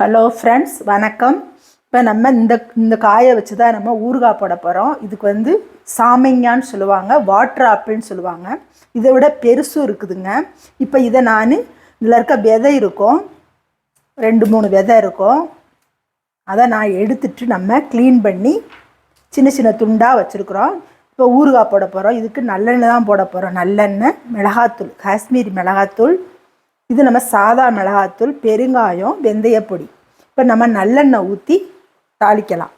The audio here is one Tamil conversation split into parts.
ஹலோ ஃப்ரெண்ட்ஸ் வணக்கம். இப்போ நம்ம இந்த இந்த காயை வச்சு தான் நம்ம ஊறுகாய் போட போகிறோம் இதுக்கு வந்து சாமிங்கான்னு சொல்லுவாங்க வாட்டர் ஆப்பிள்னு சொல்லுவாங்க. இதை விட பெருசும் இருக்குதுங்க. இப்போ இதை நான் இதில் இருக்க விதை இருக்கும். ரெண்டு மூணு விதை இருக்கும். அதை நான் எடுத்துட்டு நம்ம க்ளீன் பண்ணி சின்ன சின்ன துண்டாக வச்சுருக்குறோம். இப்போ ஊறுகாய் போட போகிறோம் இதுக்கு நல்லெண்ணெய் தான் போட போகிறோம் நல்லெண்ணெய் மிளகாத்தூள் காஷ்மீரி மிளகாத்தூள் இது நம்ம சாதா மிளகாத்தூள் பெருங்காயம் வெந்தயப்பொடி. இப்போ நம்ம நல்லெண்ணெய் ஊற்றி தாளிக்கலாம்.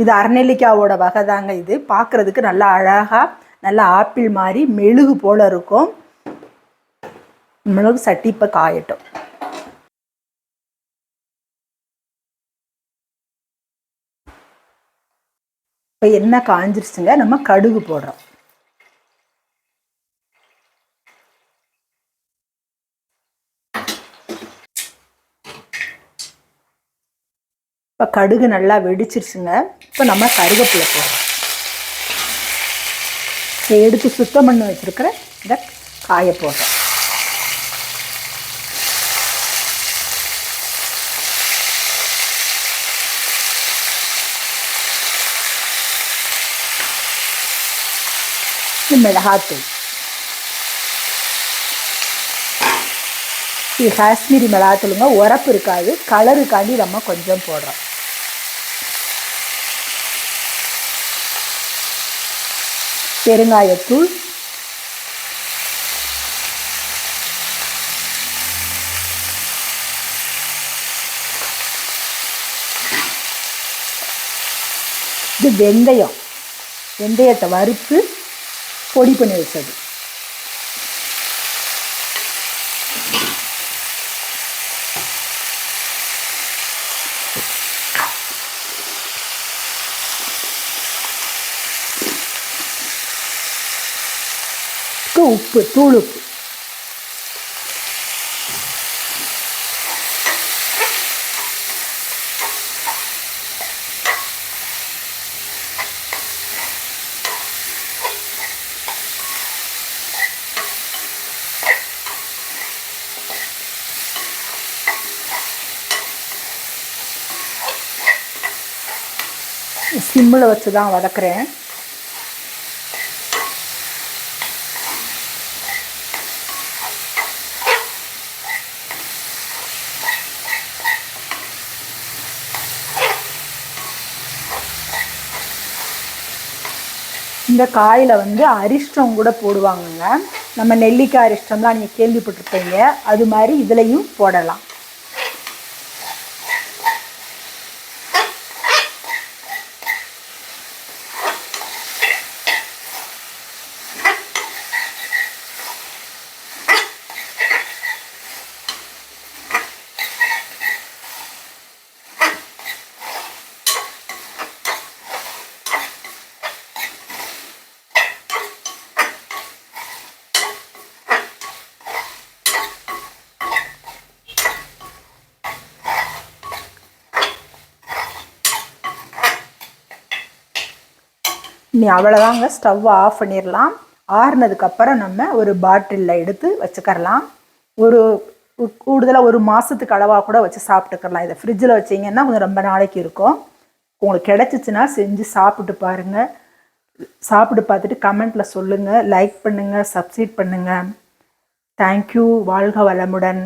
இது அரநெல்லிக்காவோட வகை தாங்க இது. பார்க்குறதுக்கு நல்லா அழகாக நல்லா ஆப்பிள் மாதிரி மெழுகு போல் இருக்கும். மிளகு சட்டி இப்போ காயட்டும். இப்போ எண்ணெய் காஞ்சிருச்சுங்க? நம்ம கடுகு போடுறோம். இப்போ கடுகு நல்லா வெடிச்சிருச்சுங்க. இப்போ நம்ம கருவேப்பிலை போடுறோம். எடுத்து சுத்தம் பண்ணி வச்சுருக்கிற இந்த காய போடுறோம். மிளகாத்தூள் இது காஷ்மீரி மிளகாத்தூளுங்க உரப்பு இருக்காது கலருக்காண்டி நம்ம கொஞ்சம் போடுறோம் பெருங்காயத்தூள் இது வெந்தயம் வெந்தயத்தை வறுத்து பொடி பண்ணி வச்சது. உப்பு தூள் உப்பு. சிம்மில் வச்சு தான் வதக்குறேன். இந்த காயில் வந்து அரிஷ்டம் கூட போடுவாங்கங்க. நம்ம நெல்லிக்காய் அரிஷ்டம்லாம் நீங்கள் கேள்விப்பட்டிருப்பீங்க. அது மாதிரி இதுலேயும் போடலாம். நீ அவ்வளோதாங்க ஸ்டவ்வை ஆஃப் பண்ணிடலாம் ஆறுனதுக்கப்புறம் நம்ம ஒரு பாட்டிலில் எடுத்து வச்சுக்கரலாம். ஒரு கூடுதலாக ஒரு மாதத்துக்கு அளவாக கூட வச்சு சாப்பிட்டுக்கலாம் இதை ஃப்ரிட்ஜில் வச்சிங்கன்னா கொஞ்சம் ரொம்ப நாளைக்கு இருக்கும். உங்களுக்கு கிடச்சிச்சின்னா செஞ்சு சாப்பிட்டு பாருங்கள் சாப்பிட்டு பார்த்துட்டு கமெண்ட்டில் சொல்லுங்கள் லைக் பண்ணுங்கள் சப்ஸ்கிரைப் பண்ணுங்கள் தேங்க்யூ வாழ்க வளமுடன்.